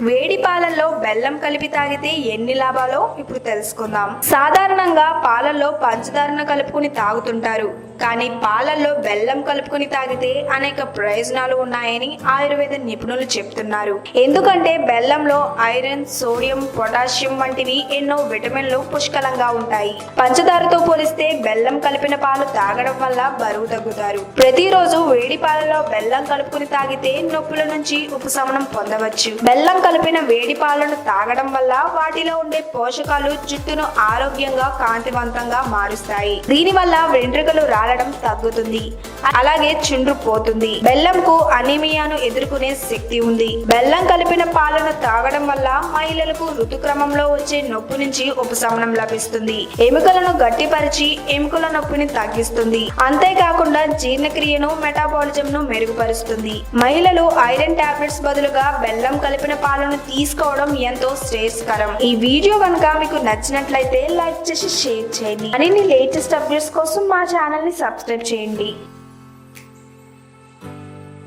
వేడి పాలల్లో బెల్లం కలిపి తాగితే ఎన్ని లాభాలో ఇప్పుడు తెలుసుకుందాం. సాధారణంగా పాలల్లో పంచదారను కలుపుకుని తాగుతుంటారు. కానీ పాలల్లో బెల్లం కలుపుకుని తాగితే అనేక ప్రయోజనాలు ఉన్నాయని ఆయుర్వేద నిపుణులు చెప్తున్నారు. ఎందుకంటే బెల్లంలో ఐరన్ సోడియం పొటాషియం వంటివి ఎన్నో విటమిన్లు పుష్కలంగా ఉంటాయి. పంచదారతో పోలిస్తే బెల్లం కలిపిన పాలు తాగడం వల్ల బరువు తగ్గుతారు. ప్రతిరోజు వేడి పాలలో బెల్లం కలుపుకుని తాగితే నొప్పుల నుంచి ఉపశమనం పొందవచ్చు. బెల్లం కలిపిన వేడి పాలను తాగడం వల్ల వాటిలో ఉండే పోషకాలు జుట్టును ఆరోగ్యంగా కాంతివంతంగా మారుస్తాయి. దీనివల్ల వెంట్రుకలు రాలడం తగ్గుతుంది. అలాగే చుండ్రు పోతుంది. బెల్లంకు అనీమియాను ఎదుర్కొనే శక్తి ఉంది. బెల్లం కలిపిన పాలను తాగడం వల్ల మహిళలకు ఋతుక్రమంలో వచ్చే నొప్పి నుంచి ఉపశమనం లభిస్తుంది. ఎముకలను గట్టిపరిచి ఎముకల నొప్పిని తగ్గిస్తుంది. అంతేకాకుండా జీర్ణక్రియను మెటాబాలిజం ను మెరుగుపరుస్తుంది. మహిళలు ఐరన్ టాబ్లెట్స్ బదులుగా బెల్లం కలిపిన పాలను తీసుకోవడం ఎంతో శ్రేయస్కరం. ఈ వీడియో కనుక మీకు నచ్చినట్లయితే లైక్ చేసి షేర్ చేయండి. మరిన్ని లేటెస్ట్ అప్డేట్స్ కోసం మా ఛానల్ని సబ్స్క్రైబ్ చేయండి.